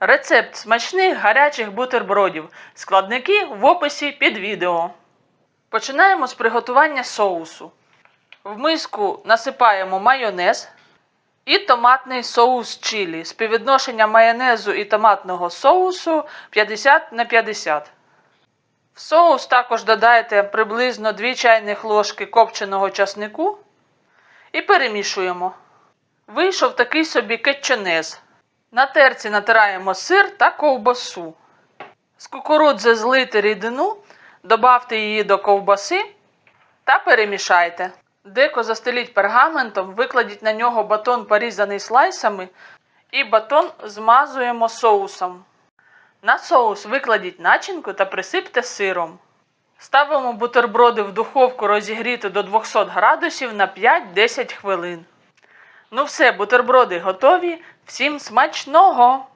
Рецепт смачних гарячих бутербродів. Складники в описі під відео. Починаємо з приготування соусу. В миску насипаємо майонез і томатний соус чилі. Співвідношення майонезу і томатного соусу 50 на 50. В соус також додаєте приблизно 2 чайних ложки копченого часнику і перемішуємо. Вийшов такий собі кетченез. На терці натираємо сир та ковбасу. З кукурудзи злити рідину, добавте її до ковбаси та перемішайте. Деко застеліть пергаментом, викладіть на нього батон порізаний слайсами і батон змазуємо соусом. На соус викладіть начинку та присипте сиром. Ставимо бутерброди в духовку розігріти до 200 градусів на 5-10 хвилин. Ну все, бутерброди готові. Всім смачного!